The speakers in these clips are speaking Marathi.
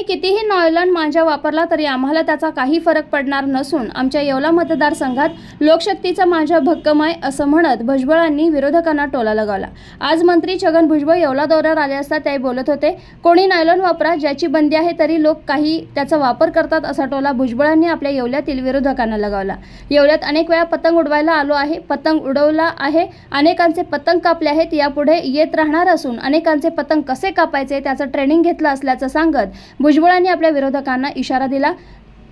आम्ही कितीही नॉयलंड मांजा वापरला तरी आम्हाला त्याचा काही फरक पडणार नसून आमच्या येवला मतदारसंघात लोकशक्तीचा मांजा भक्कम आहे असं म्हणत भुजबळांनी विरोधकांना टोला लगावला. आज मंत्री छगन भुजबळ येवला दौऱ्यावर आले असता ते बोलत होते कोणी नायलॉन वापरा ज्याची बंदी आहे तरी लोक काही त्याचा वापर करतात असा टोला भुजबळांनी आपल्या येवल्यातील विरोधकांना लगावला. येवल्यात अनेक वेळा पतंग उडवायला आलो आहे पतंग उडवला आहे अनेकांचे पतंग कापले आहेत यापुढे येत राहणार असून अनेकांचे पतंग कसे कापायचे त्याचं ट्रेनिंग घेतलं असल्याचं सांगत भुजबळांनी आपल्या विरोधकांना इशारा दिला.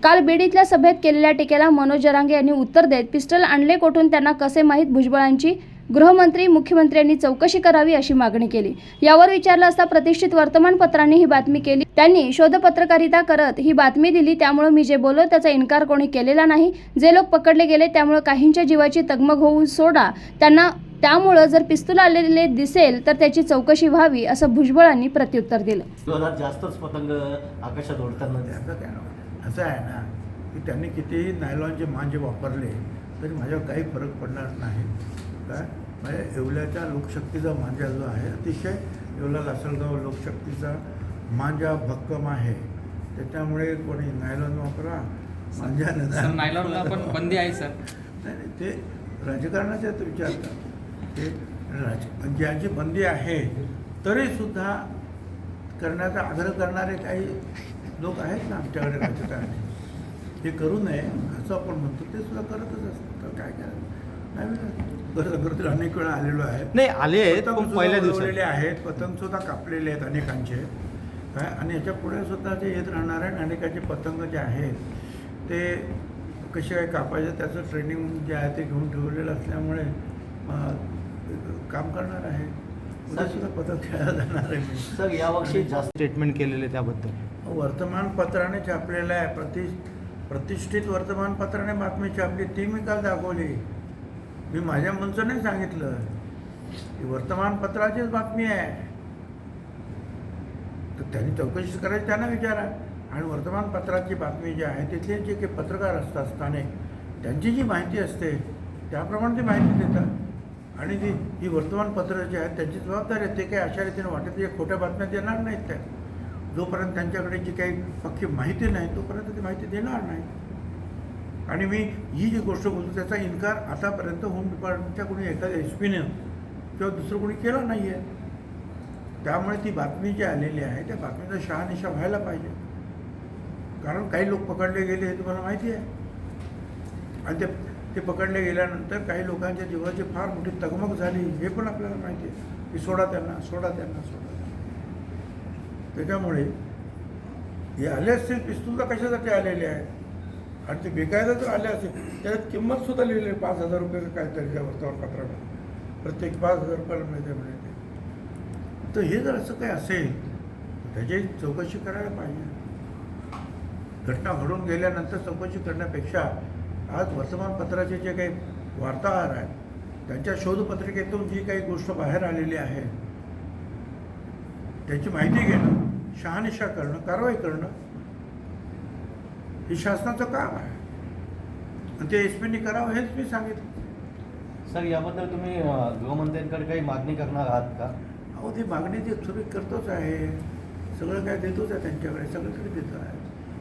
काल बीड इथल्या सभेत केलेल्या टीकेला मनोज जरांगे यांनी उत्तर देत पिस्टल आणले कोठून त्यांना कसे माहीत भुजबळांची गृहमंत्री मुख्यमंत्र्यांनी चौकशी करावी अशी मागणी केली. यावर विचारलं असता प्रतिष्ठित वर्तमानपत्रांनी ही बातमी केली. त्यांनी शोधपत्रकारिता करत ही बातमी दिली त्यामुळे मी जे बोललो त्याचा इन्कार कोणी केलेला नाही. जे लोक पकडले गेले त्यामुळे काहींच्या जीवाची तगमग होऊन सोडा. त्यांना त्यामुळं जर पिस्तूल आलेले दिसेल तर त्याची चौकशी व्हावी असं भुजबळांनी प्रत्युत्तर दिलं. जास्तच पतंग आकाशात दिसतात. नाव? असं आहे ना की त्यांनी कितीही नायलॉनचे मांजे वापरले तरी माझ्यावर काही फरक पडणार नाही. काय म्हणजे येवल्याच्या लोकशक्तीचा मांजा जो आहे अतिशय येवला लासलगाव लोकशक्तीचा मांजा भक्कम आहे. त्याच्यामुळे कोणी नायलॉन वापरा मांजा नायलॉनला पण बंदी आहे सर. नाही ते राजकारणाचे ते विचारतात ते राज ज्याची बंदी आहे तरीसुद्धा करण्याचा आग्रह करणारे काही लोक आहेत ना आमच्याकडे राजकारणी? हे करू नये असं आपण म्हणतो ते सुद्धा करतच असतात. तर काय करायचं नाही अनेक वेळा आलेलो आहे. नाही आले आहेत पहिल्या दिवसात. आहेत पतंग सुद्धा कापलेले आहेत अनेकांचे. काय आणि याच्यापुढे सुद्धा ते येत राहणार आहे आणि अनेकांचे पतंग जे आहेत ते कसे काय कापायचे त्याचं ट्रेनिंग जे आहे ते घेऊन ठेवलेलं असल्यामुळे काम करणार आहे. सुद्धा जाणार आहे मी. सर यावर्षी जास्त स्टेटमेंट केलेले त्याबद्दल. वर्तमानपत्राने छापलेलं आहे. प्रति प्रतिष्ठित वर्तमानपत्राने बातमी छापली. ती मी काल दाखवली. मी माझ्या नाही सांगितलं. ही वर्तमानपत्राचीच बातमी आहे. तर त्यांनी चौकशी करायची त्यांना विचारा. आणि वर्तमानपत्राची बातमी जी आहे तिथले जे काही पत्रकार असतात स्थानिक त्यांची जी माहिती असते त्याप्रमाणे ती माहिती देतात. आणि ती ही वर्तमानपत्र जी आहेत त्यांची जबाबदारी आहे. ते काही अशा रीतीने वाटत जे खोट्या बातम्या देणार नाहीत त्या. जोपर्यंत त्यांच्याकडे जी काही पक्की माहिती नाही तोपर्यंत ती माहिती देणार नाही. आणि मी ही जी गोष्ट बोलतो त्याचा इन्कार आतापर्यंत होम डिपार्टमेंटच्या कोणी एखाद्या एस पीनं किंवा दुसरं कोणी केला नाही आहे त्यामुळे ती बातमी जी आलेली आहे त्या बातमीचा शहानिशा व्हायला पाहिजे. कारण काही लोक पकडले गेले हे तुम्हाला माहिती आहे. आणि ते ते पकडले गेल्यानंतर काही लोकांच्या जीवाची फार मोठी तगमग झाली हे पण आपल्याला माहिती आहे. की सोडा त्यांना सोडा त्यांना सोडा त्याच्यामुळे हे आले असतील पिस्तूल तर कशासाठी आलेले आहेत? आणि ते बेकायदा जर आले असेल त्याच्यात किंमत सुद्धा लिहिली आहे. पाच हजार रुपयाचं काहीतरी त्या वर्तमानपत्रामध्ये प्रत्येक पाच हजार रुपयाला मिळते म्हणे तर हे जर असं काही असेल तर त्याची चौकशी करायला पाहिजे. घटना घडून गेल्यानंतर चौकशी करण्यापेक्षा आज वर्तमानपत्राचे जे काही वार्ताहर आहेत त्यांच्या शोधपत्रिकेतून जी काही गोष्ट बाहेर आलेली आहे त्याची माहिती घेणं शहानिशा करणं कारवाई करणं हे शासनाचं काम आहे. आणि ते एस पीनी करावं हेच मी सांगितलं. सर याबद्दल तुम्ही गृहमंत्र्यांकडे काही मागणी करणार आहात का? अहो ती मागणी ती सुरू करतोच आहे. सगळं काय देतोच आहे त्यांच्याकडे सगळीकडे देतो आहे.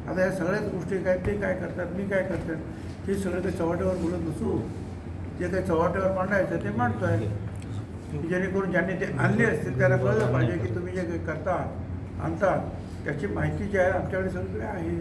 आता या सगळ्याच गोष्टी काय ते काय करतात मी काय करतात हे सगळं काही चव्हाट्यावर बोलत नसू जे काही चव्हाट्यावर मांडायचं ते मांडतो आहे की जेणेकरून ज्यांनी ते आणले असतील त्याला कळलं पाहिजे की तुम्ही जे काही करता आणतात त्याची माहिती जी आहे आमच्याकडे सगळीकडे आहे.